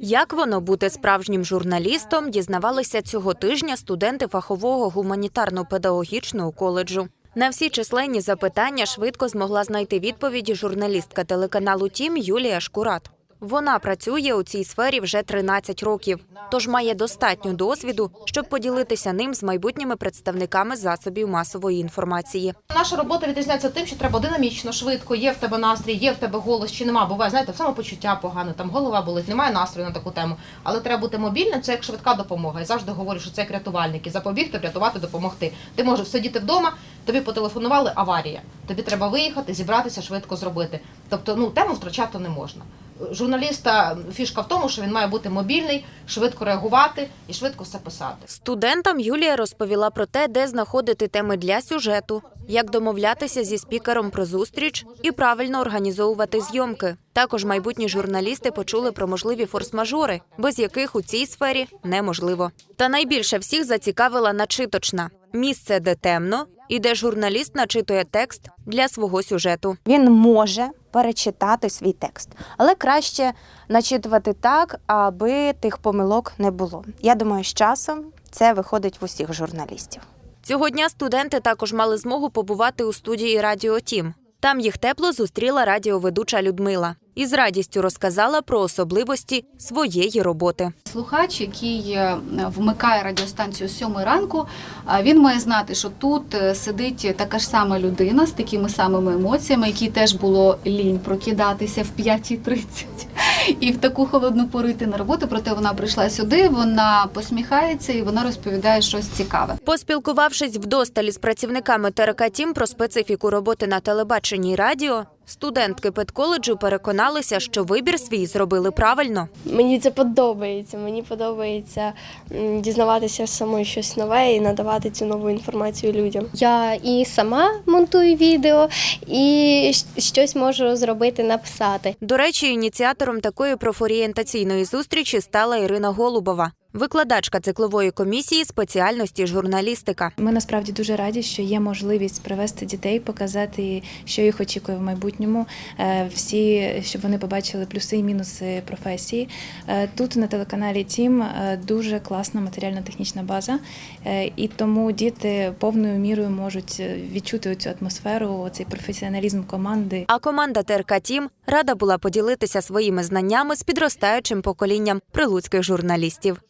Як воно бути справжнім журналістом, дізнавалися цього тижня студенти фахового гуманітарно-педагогічного коледжу. На всі численні запитання швидко змогла знайти відповіді журналістка телеканалу Тім Юлія Шкурат. Вона працює у цій сфері вже 13 років, тож має достатньо досвіду, щоб поділитися ним з майбутніми представниками засобів масової інформації. Наша робота відрізняється тим, що треба динамічно, швидко, є в тебе настрій, є в тебе голос чи нема. Буває, знаєте, самопочуття погане, там голова болить, немає настрою на таку тему. Але треба бути мобільним, це як швидка допомога. Я завжди говорю, що це як рятувальники. Запобігти, врятувати, допомогти. Ти можеш сидіти вдома, тобі потелефонували аварія. Тобі треба виїхати, зібратися, швидко зробити. Тобто, ну тему втрачати не можна. Журналіста фішка в тому, що він має бути мобільний, швидко реагувати і швидко все писати. Студентам Юлія розповіла про те, де знаходити теми для сюжету, як домовлятися зі спікером про зустріч і правильно організовувати зйомки. Також майбутні журналісти почули про можливі форс-мажори, без яких у цій сфері неможливо. Та найбільше всіх зацікавила начиточна місце, де темно, і де журналіст начитує текст для свого сюжету. Він може перечитати свій текст, але краще начитувати так, аби тих помилок не було. Я думаю, з часом це виходить в усіх журналістів. Цього дня студенти також мали змогу побувати у студії Радіо Тім. Там їх тепло зустріла радіоведуча Людмила і з радістю розказала про особливості своєї роботи. Слухач, який е, вмикає радіостанцію 7 ранку, він має знати, що тут е, сидить така ж сама людина з такими самими емоціями, якій теж було лінь прокидатися в 5.30 і в таку холодну пору йти на роботу. Проте вона прийшла сюди, вона посміхається і вона розповідає щось цікаве. Поспілкувавшись вдосталі з працівниками ТРК Тім про специфіку роботи на телебаченні і радіо, студентки педколеджу переконалися, що вибір свій зробили правильно. Мені це подобається. Мені подобається дізнаватися самою щось нове і надавати цю нову інформацію людям. Я і сама монтую відео, і щось можу зробити, написати. До речі, ініціатором такої профорієнтаційної зустрічі стала Ірина Голубова, викладачка циклової комісії спеціальності журналістика. Ми насправді дуже раді, що є можливість привести дітей, показати, що їх очікує в майбутньому. Е, Всі, щоб вони побачили плюси і мінуси професії. Е, Тут на телеканалі Тім е, дуже класна матеріально-технічна база, і тому діти повною мірою можуть відчути цю атмосферу, цей професіоналізм команди. А команда ТРК Тім рада була поділитися своїми знаннями з підростаючим поколінням прилуцьких журналістів.